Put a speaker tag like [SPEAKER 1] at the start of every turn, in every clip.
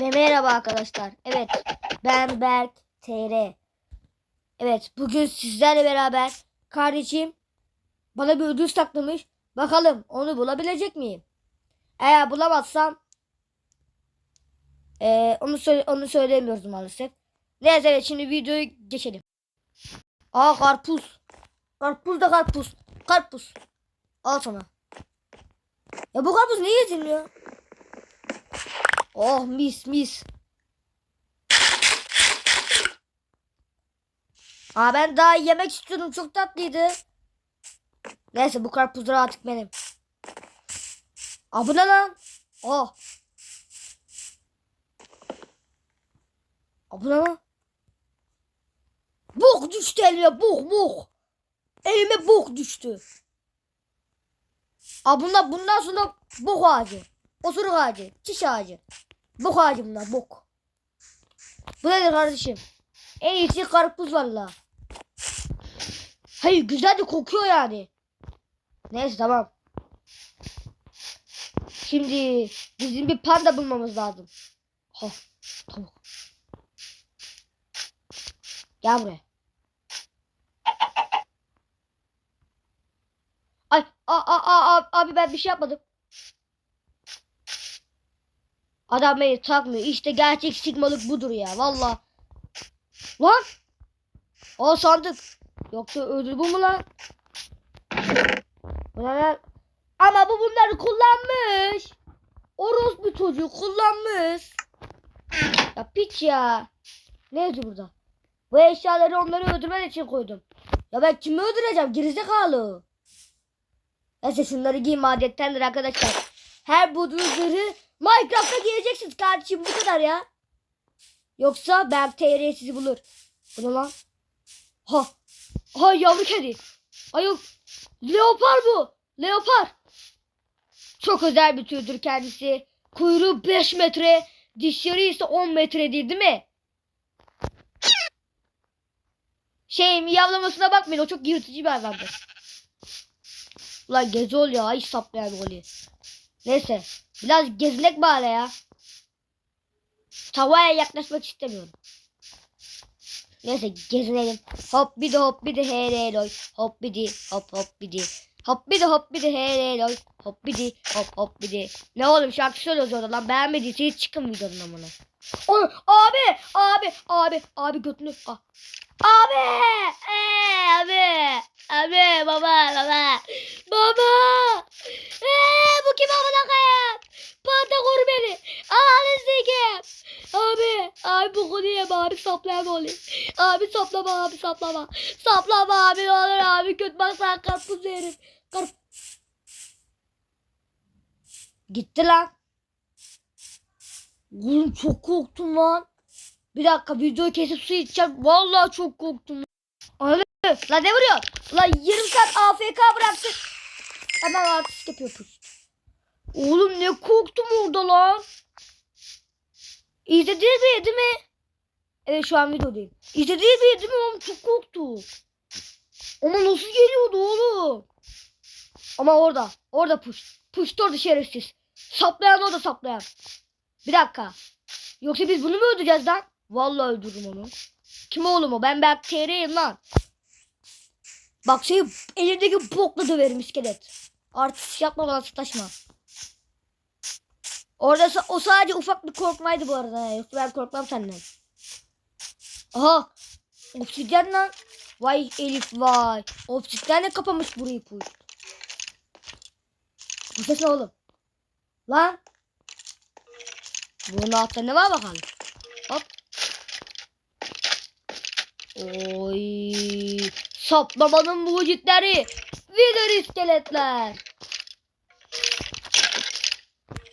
[SPEAKER 1] Ve merhaba arkadaşlar. Evet ben Berk TR. Evet bugün sizlerle beraber kardeşim bana bir ödül saklamış. Bakalım onu bulabilecek miyim? Eğer bulamazsam eee, onu söyle onu söylemiyoruz maalesef. Neyse evet şimdi videoyu geçelim. Aa karpuz. Karpuz da karpuz. Karpuz. Al sana. Ya bu karpuz niye yedirmiyor? Oh mis mis. Aa ben daha yemek istiyordum çok tatlıydı. Neyse bu karpuzlar artık benim. Aa bu ne lan? Oh. Aa bu ne lan? Bok düştü elime bok bok. Elime bok düştü. Aa bundan, bundan sonra bok ağacı. Osuruk ağacı. Çiş ağacı. Bok ağacı bunlar bok. Bu nedir kardeşim? En iyisi karpuz valla. Hayır güzel de kokuyor yani. Neyse tamam. Şimdi bizim bir panda bulmamız lazım. Ha, tavuk. Gel buraya. Ay, a, a, a- abi ben bir şey yapmadım. Adam beni takmıyor. İşte gerçek sigmalık budur ya. Valla. Lan. O sandık. Yoksa ödül bu mu lan? Bu ne lan? Ama bu bunları kullanmış. Oros bir çocuk kullanmış. Ya piç ya. Ne yazıyor burada? Bu eşyaları onları öldürmen için koydum. Ya ben kimi öldüreceğim? Gerizekalı. Neyse şunları giyeyim adettendir arkadaşlar. Her bulduğunuz zırhı Minecraft'ta giyeceksiniz kardeşim bu kadar ya. Yoksa ben TR sizi bulur. Bu ne lan? Ha. Ha yavru kedi. Ayol. Leopar bu. Leopar. Çok özel bir türdür kendisi. Kuyruğu 5 metre. Dişleri ise 10 metre değil değil mi? Şey miyavlamasına bakmayın o çok yırtıcı bir hayvandır. Ulan gezi ol ya hiç saplayan golü. Neyse biraz gezmek bari ya. Tavaya yaklaşmak istemiyorum. Neyse gezinelim. Hop bir de hop bir de hereloy. Hop bir de hop hop bir de. Hop bir de hop bir de hereloy. Hop bir de hop hop bir de. Ne oğlum şarkı söylüyoruz orada lan. Beğenmediyse hiç çıkın videonun amına. Abi abi abi abi götünü. Ah. Abi! Ee, abi! Abi baba baba! Baba! Ee, bu kim amına koyayım? Panda kur beni! Ağlı sikim! Abi! Abi bu konu yeme abi saplama olayım. Abi saplama abi saplama. Saplama abi ne olur abi kötü baksan karpuz yerim. Karp... Gitti lan. Oğlum çok korktum lan. Bir dakika videoyu kesip su içeceğim. Vallahi çok korktum. Abi lan ne vuruyor? Lan yarım saat AFK bıraktı. Hemen artist yapıyor puş. Oğlum ne korktum orada lan. İzlediniz mi değil mi? Evet şu an videodayım. İzlediniz mi değil mi oğlum çok korktum. Ama nasıl geliyordu oğlum? Ama orada. Orada puş. Puştu orada şerefsiz. Saplayan o da saplayan. Bir dakika. Yoksa biz bunu mu öldüreceğiz lan? Vallahi öldürürüm onu. Kim oğlum o? Ben Berk TR'yim lan. Bak şey elindeki bokla döverim iskelet. Artist yapma bana sataşma. Orada o sadece ufak bir korkmaydı bu arada. Yoksa ben korkmam senden. Aha. Obsidyen lan. Vay Elif vay. Obsidyen de kapamış burayı puş. Bu ses ne oğlum? Lan. Bunun altta ne var bakalım. Oy. Saplamanın mucitleri. Wither iskeletler.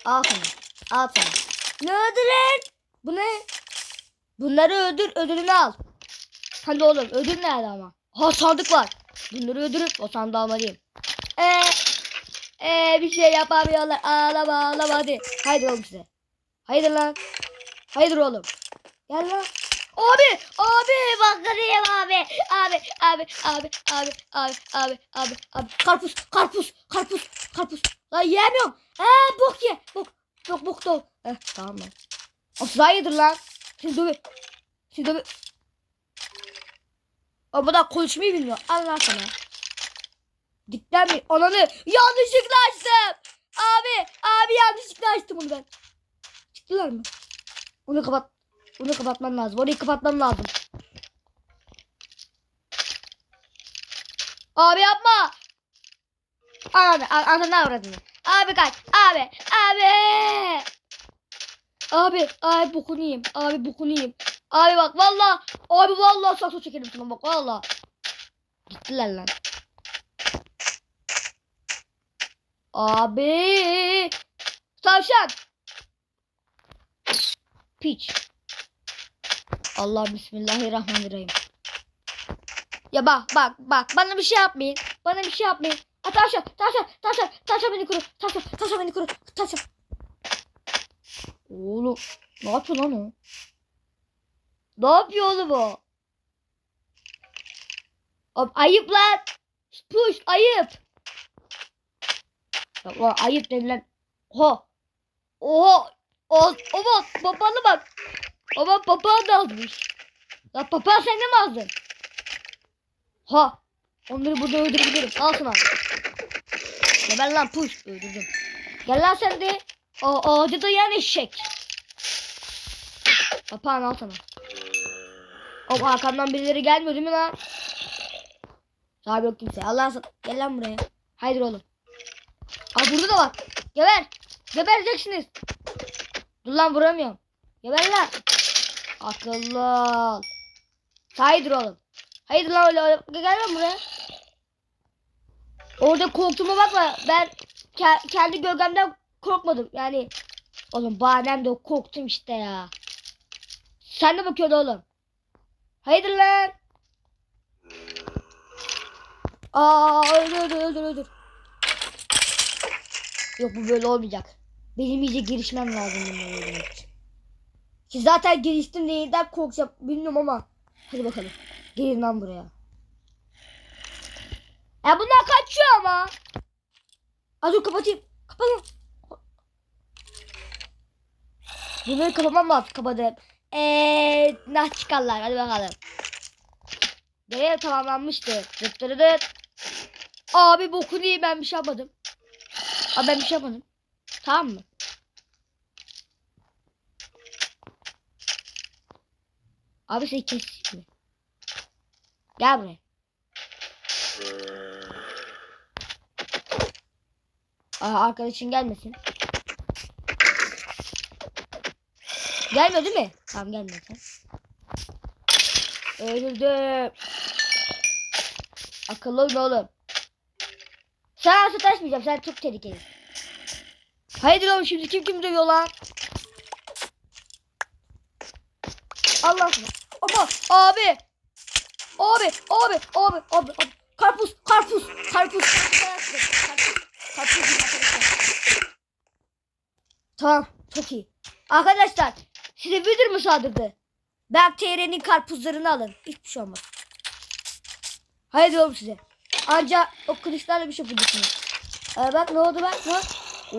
[SPEAKER 1] Al sana. Al sana. Ne ödülün? Bu ne? Bunları öldür ödülünü al. Hadi oğlum ödül nerede ama? Ha sandık var. Bunları öldürüp o sandığı almalıyım. Eee. Eee bir şey yapamıyorlar. Ağlama ağlama hadi. Haydi oğlum size. Haydi lan. Haydi oğlum. Gel lan. Abi, abi bak diyeyim abi. Abi, abi, abi, abi, abi, abi, abi, abi. Karpuz, karpuz, karpuz, karpuz. Lan yiyemiyorum. Ee, bok ye. Bok, bok, bok da. Eh, tamam lan. Asıl hayırdır lan. Siz dövü. Siz dövü. O bu da konuşmayı bilmiyor. Allah sana. Dikten mi? Ananı yanlışlıkla açtım. Abi, abi yanlışlıkla açtım onu ben. Çıktılar mı? Onu kapat. Onu kapatman lazım. Orayı kapatmam lazım. Abi yapma. Abi, ananı avradını. Abi kaç. Abi, abi. Abi, abi bokunu yiyeyim. Abi bokunu yiyeyim. Abi bak valla. Abi valla sakso çekerim sana bak valla. Gittiler lan. Abi. Tavşan. Piç. Allah bismillahirrahmanirrahim. Ya bak bak bak bana bir şey yapmayın. Bana bir şey yapmayın. Ha, tavşan tavşan tavşan tavşan beni koru. Tavşan tavşan beni koru. Tavşan. Oğlum ne yapıyor lan o? Ne yapıyor oğlum o? Oğlum, ayıp lan. Push ayıp. Ya, ayıp denilen. Oha. Oha. O, o bak bak. Baba papağan da azmış. Ya papağan sen de mi azdın? Ha. Onları burada öldürebilirim. Al sana. Geber lan push. Öldürdüm. Gel lan sen de. O ağacı dayayan eşek. Papağan al sana. O arkamdan birileri gelmiyor değil mi lan? Sahibi yok kimse. Allah sana. Gel lan buraya. Haydi oğlum. Aa burada da var. Geber. Gebereceksiniz. Dur lan vuramıyorum. Geber lan. Akıllı ol. Haydi oğlum. Haydi lan öyle, öyle. Gel buraya. Orada korktuğuma bakma. Ben ke- kendi gölgemden korkmadım. Yani oğlum bahanem de korktum işte ya. Sen de bakıyordun oğlum. Haydi lan. Aa öldür öldür öldür öldür. Yok bu böyle olmayacak. Benim iyice girişmem lazım öldürmek için. Ki zaten giriştim neyden korkacağım bilmiyorum ama. Hadi bakalım. Gelin lan buraya. Ya bunlar kaçıyor ama. Az dur kapatayım. Kapatın. Bunları kapamam lazım kapadım. Eee nah çıkarlar hadi bakalım. Görev tamamlanmıştı. Dıt dıt dıt. Abi bokunu yiyeyim ben bir şey yapmadım. Abi ben bir şey yapmadım. Tamam mı? Abi seni kes mi? Gel buraya. Aa, arkadaşın gelmesin. Gelmiyor değil mi? Tamam gelmedi. Öldürdüm. Akıllı olun oğlum. Sana sataşmayacağım. Sen çok tehlikeli. Haydi oğlum şimdi kim kim dövüyor lan? Allah sana. Ama abi. Abi, abi, abi, abi, abi. Karpuz, karpuz, karpuz. Karpuz. Tamam, çok iyi. Arkadaşlar, size müdür mü saldırdı? Ben TR'nin karpuzlarını alın. Hiçbir şey olmaz. Haydi oğlum size. Anca o kılıçlarla bir şey yapacaksınız. Ee, bak ne oldu bak. Ne?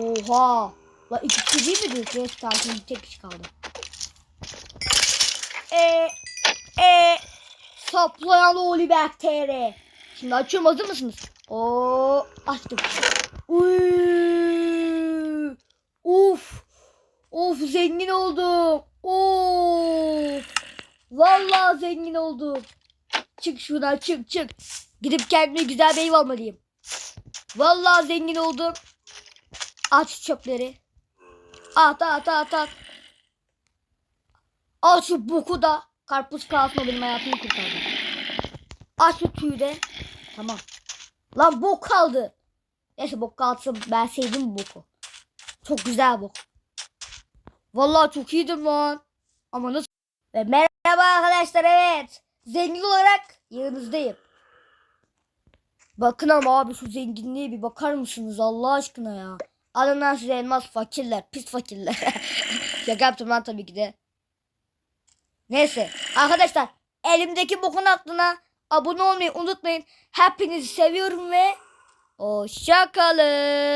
[SPEAKER 1] Oha. La iki kişi değil mi diyorsun? Neyse tamam tek kişi kaldı. Eee. Eee. Saplayan Oliver TR. Şimdi açıyorum hazır mısınız? Oo, açtım. Uy. Uf. Of zengin oldum. Of. Vallahi zengin oldum. Çık şuradan çık çık. Gidip kendime güzel bir ev almalıyım. Vallahi zengin oldum. Aç çöpleri. At at at at. Al şu boku da. Karpuz kalsın benim hayatımı kurtardı. Aç şu tüyü de. Tamam. Lan bok kaldı. Neyse bok kalsın. Ben sevdim boku. Çok güzel bok. Vallahi çok iyidir lan. Ama nasıl? Ve merhaba arkadaşlar evet. Zengin olarak yanınızdayım. Bakın ama abi şu zenginliğe bir bakar mısınız Allah aşkına ya. Alın size elmas fakirler. Pis fakirler. Şaka yaptım lan tabii ki de. Neyse arkadaşlar elimdeki bokun aklına abone olmayı unutmayın. Hepinizi seviyorum ve hoşçakalın.